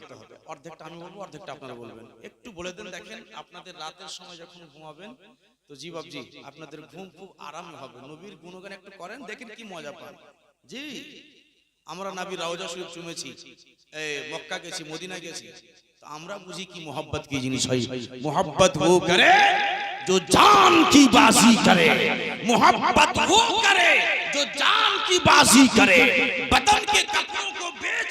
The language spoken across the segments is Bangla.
বলতে হবে অর্ধেকটা আমি বলবো অর্ধেকটা আপনারা বলবেন একটু বলে দেন দেখেন আপনাদের রাতের সময় যখন ঘুমাবেন তো জি বাবজি আপনাদের ঘুম খুব আরাম হবে নবীর গুণগান একটু করেন দেখেন কি মজা পান জি আমরা নাবি রাওজা শরীফ চুমেছি এই মক্কা গেছি মদিনা গেছি তো আমরা বুঝি কি মোহব্বত কি জিনিস হয় মোহব্বত वो करे जो जान की बाजी करे मोहब्बत वो करे जो जान की बाजी करे बदन के कपड़ों को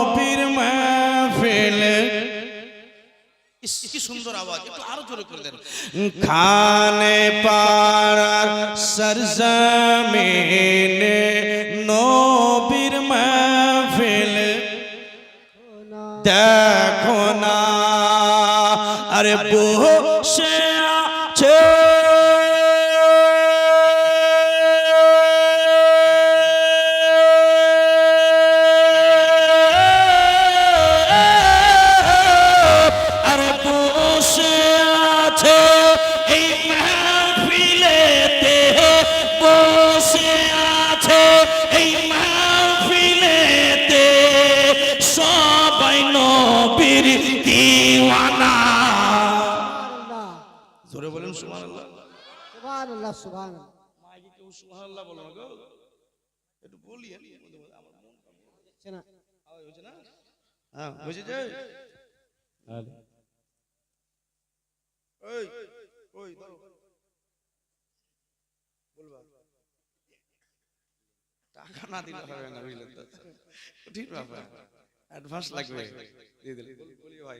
কি সুন্দর আওয়াজ একটু আরও জোরে করে দেন। খানে পাড়ার সরজমিনে নবীর মাহফিল। দেখো না আরে বসে সুবহানাল্লাহ সুবহানাল্লাহ। মাইকে কেউ সুবহানাল্লাহ বলো না গো। একটু বলি আমি আমার মন হচ্ছে না। আওয়াজ হচ্ছে না? হ্যাঁ বুঝেছে? ওই ওই দাও বলবা। টাকা না দিলে হবে না বুঝলেন তো? ঠিক ব্যাপার। অ্যাডভান্স লাগবে। দিয়ে দিলে। বলি ভাই।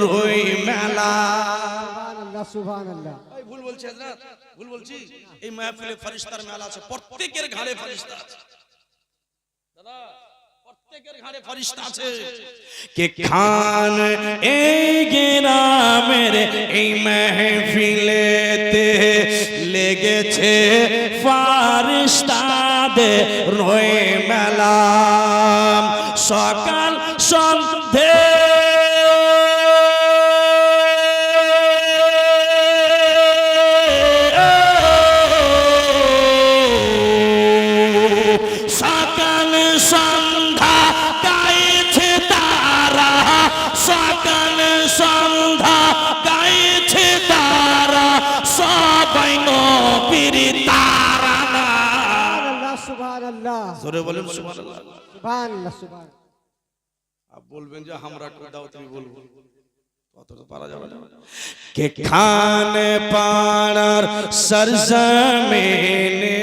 রই মেলা। সুবহানাল্লাহ সুবহানাল্লাহ। এই ভুল বলছি হযরত ভুল বলছি? এই মাহফিলে ফেরেশতার মেলা আছে প্রত্যেকের ঘাড়ে আছে। দাদা প্রত্যেকের ঘাড়ে ফরিস্তা আছে। কে খান এই গ্রামের এই মেহফিলেতে লেগেছে ফারিস্তাদে রয়ে মেলা। সকাল সন্ধে বলবেন যে আমরা কোদাও তুমি বলব। কে খানে পাড়ার সরজমিনে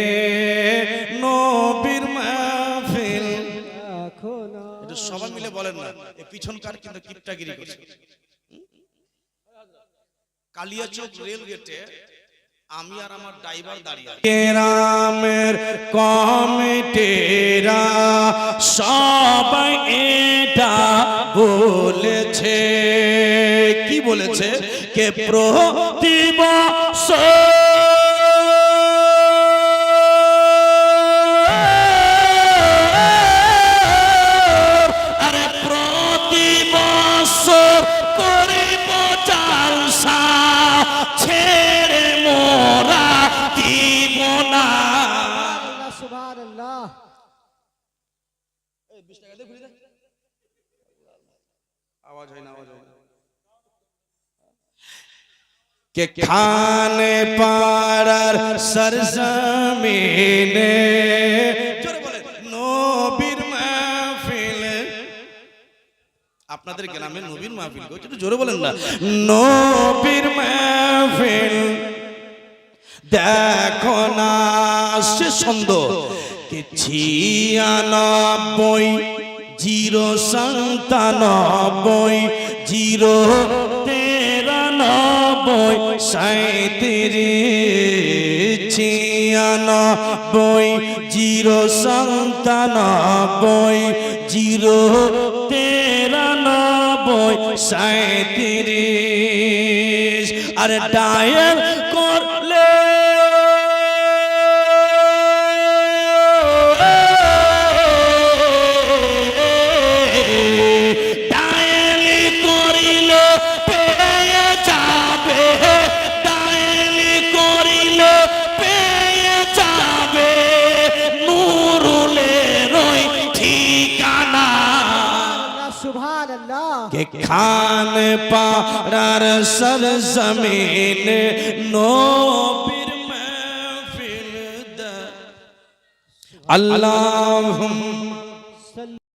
নবীর মাহফিল। এটা সবাই মিলে বলেন না এই পিছনকার কিন্তু কিপটাগিরি করছে। কালিয়াচক রেল গেটে আমি আর আমার ড্রাইভার দাঁড়িয়ে। কেরামের কমিটিরা সবাই এটা বলেছে। কি বলেছে? কে প্রতি কে খান পাড়ার সরজমিনে নবীর মাহফিল আপনাদের গ্রামে নবীর মাহফিল একটু জোরে বলেন না। নবীর মাহফিল। দেখো না সে সুন্দর ছিয়ানব্বই জিরো সন্তানব্বই জিরো তেরানব্বই সাঁত্রিশ ছিয়ানব্বই জিরো সন্তানব্বই জিরো তেরানব্বই সাঁত্রিশ আরে ডায়াল के खान पार सर ज़मीन नो फिर मैं फिर अल्लाह